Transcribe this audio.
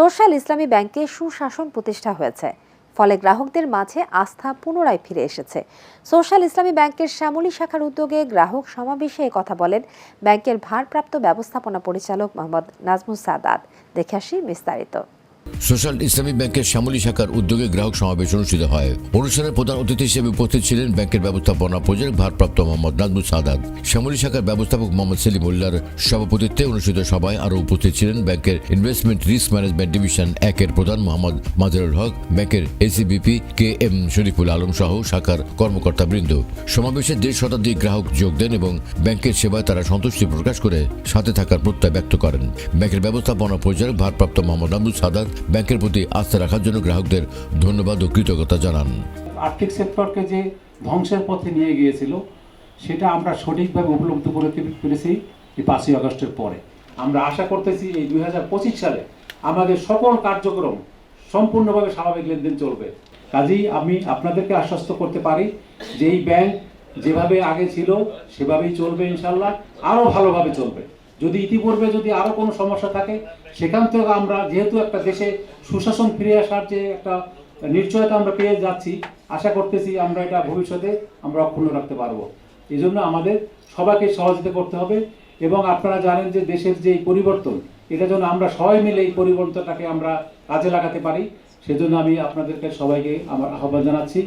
Social ইসলামী ব্যাংকে সুশাসন প্রতিষ্ঠা হয়েছে। ফলে গ্রাহকদের মাঝে আস্থা পুনরায় ফিরে এসেছে। সোশ্যাল ইসলামী ব্যাংকের শ্যামলী শাখার উদ্যোগে গ্রাহক সমাবেশে কথা বলেন ব্যাংকের ভারপ্রাপ্ত ব্যবস্থাপনা পরিচালক মোহাম্মদ নাজমুল সাদাত। দেখে আসি বিস্তারিত। সোশ্যাল ইসলামী ব্যাংকের শ্যামলী শাখার উদ্যোগে গ্রাহক সমাবেশ অনুষ্ঠিত হয়। অনুষ্ঠানের প্রধান অতিথি হিসেবে উপস্থিত ছিলেন ব্যাংকের ব্যবস্থাপনা পরিচালক ভারপ্রাপ্ত মোহাম্মদ নাজমুল সাদাত। শ্যামলী শাখার ব্যবস্থাপক মোহাম্মদ সেলিম উল্লার সভাপতিত্বে অনুষ্ঠিত সভায় আরও উপস্থিত ছিলেন ব্যাংকের ইনভেস্টমেন্ট রিস্ক ম্যানেজমেন্ট ডিভিশন একের প্রধান মোহাম্মদ মাজেরুল হক, ব্যাংকের ACBP K M Shariful Alam সহ শাখার কর্মকর্তাবৃন্দ। সমাবেশে দেড় শতাধিক গ্রাহক যোগ দেন এবং ব্যাংকের সেবায় তারা সন্তুষ্টি প্রকাশ করে সাথে থাকার প্রত্যয় ব্যক্ত করেন। ব্যাংকের ব্যবস্থাপনা পরিচালক ভারপ্রাপ্ত মোহাম্মদ আব্দুল সাদাত ব্যাংকের প্রতি আস্থা রাখার জন্য গ্রাহকদের ধন্যবাদ ও কৃতজ্ঞতা জানান। আর্থিক সেক্টরকে যে ধ্বংসের পথে নিয়ে গিয়েছিল, সেটা আমরা সঠিকভাবে উপলব্ধ করতে পেরেছি এই পাঁচই আগস্টের পরে। আমরা আশা করতেছি এই দুই হাজার পঁচিশ সালে আমাদের সকল কার্যক্রম সম্পূর্ণভাবে স্বাভাবিক লেনদেন চলবে। কাজেই আমি আপনাদেরকে আশ্বস্ত করতে পারি যে এই ব্যাংক যেভাবে আগে ছিল, সেভাবেই চলবে ইনশাল্লাহ আরও ভালোভাবে চলবে। যদি ইতিপূর্বে যদি আরও কোনো সমস্যা থাকে, সেখান থেকে আমরা যেহেতু একটা দেশে সুশাসন ফিরে আসার যে একটা নিশ্চয়তা আমরা পেয়ে যাচ্ছি, আশা করতেছি আমরা এটা ভবিষ্যতে আমরা অক্ষুণ্ণ রাখতে পারব। এই জন্য আমাদের সবাইকে সহযোগিতা করতে হবে এবং আপনারা জানেন যে দেশের যে পরিবর্তন, এটা যেন আমরা সবাই মিলে এই পরিবর্তনটাকে আমরা কাজে লাগাতে পারি, সেজন্য আমি আপনাদেরকে সবাইকে আমার আহ্বান জানাচ্ছি।